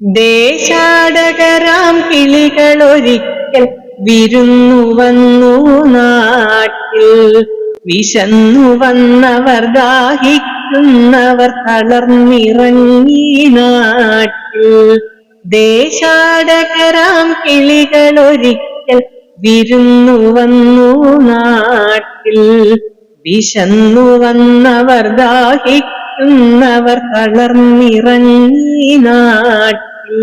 ദേശാടകരാം കിളികളൊരിക്കൽ വിരുന്നു വന്നു നാട്ടിൽ. വിശന്നു വന്നവർ ദാഹിക്കുന്നവർ തളർന്നിറങ്ങി നാട്ടിൽ. ദേശാടകരാം കിളികളൊരിക്കൽ വിരുന്നു വന്നു നാട്ടിൽ. വിശന്നു വന്നവർ ദാഹിക്കുന്നവർ തളർന്നിറങ്ങി നാട്ടിൽ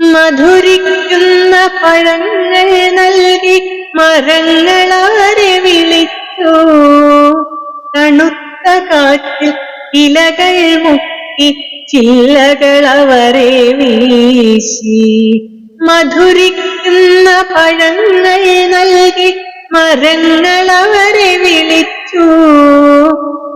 മധുരിക്കുന്ന പഴങ്ങൾ നൽകി മരങ്ങളാരെ വിളിച്ചു. തണുത്ത കാറ്റിൽ ഇലകൾ മുക്കി ചില്ലകൾ അവരെ വീശി. മധുരിക്കുന്ന പഴങ്ങൾ നൽകി മരങ്ങൾ അവരെ വിളിച്ചു.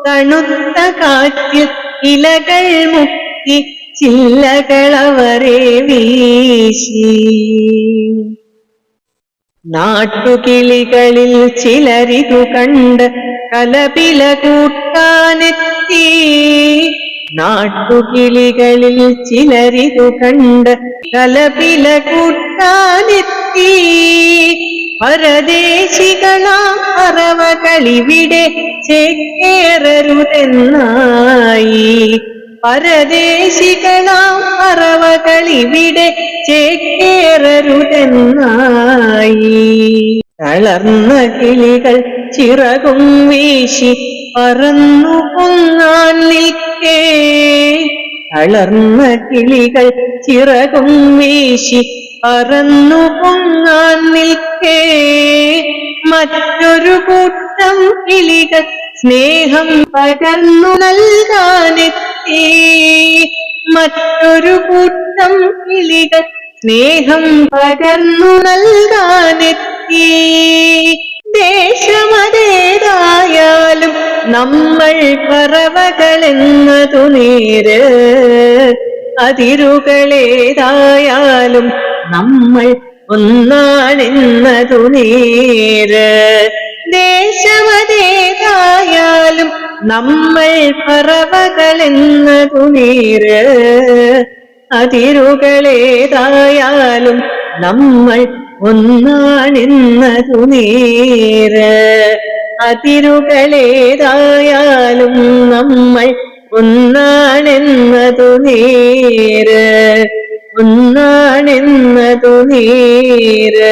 തണുത്ത കാറ്റിൽ ഇലകൾ മുക്കി ചില്ലകളവരെ വീശി. നാട്ടുകിളികളിൽ ചിലരിതു കണ്ട് കലപില കൂട്ടാനെത്തി. നാട്ടുകിളികളിൽ ചിലരിതു കണ്ട് കലപില കൂട്ടാനെത്തി. പരദേശികളാം അറവകളിവിടെ ചേക്കേറരുതെന്നായി. പരദേശികളാം അറവകളിവിടെ ചേക്കേറരുതെന്നായി. തളർന്ന കിളികൾ ചിറകും വീശി പറന്നു പൊങ്ങാൻ നിൽക്കേ. തളർന്ന കിളികൾ ചിറകും വീശി പറന്നു പൊങ്ങാൻ നിൽക്കേ. മറ്റൊരു കൂട്ടം കിളികൾ സ്നേഹം പകർന്നു നൽകാനെത്തി. മറ്റൊരു കൂട്ടം കിളികൾ സ്നേഹം പകർന്നു നൽകാനെത്തി. ദേശമതേതായാലും നമ്മൾ പറവകളെന്നതു നേര്? അതിരുകളേതായാലും നമ്മൾ ഒന്നാണെന്നതു നേര്. ദേശമതേതായാലും നമ്മൾ പറവകളെന്നതു നേര്. അതിരുകളേതായാലും നമ്മൾ ഒന്നാണെന്നതു നേര്. അതിരുകളേതായാലും നമ്മൾ ഒന്നാണെന്നതു നേര്. ഒന്നാണെന്നതു നേര്.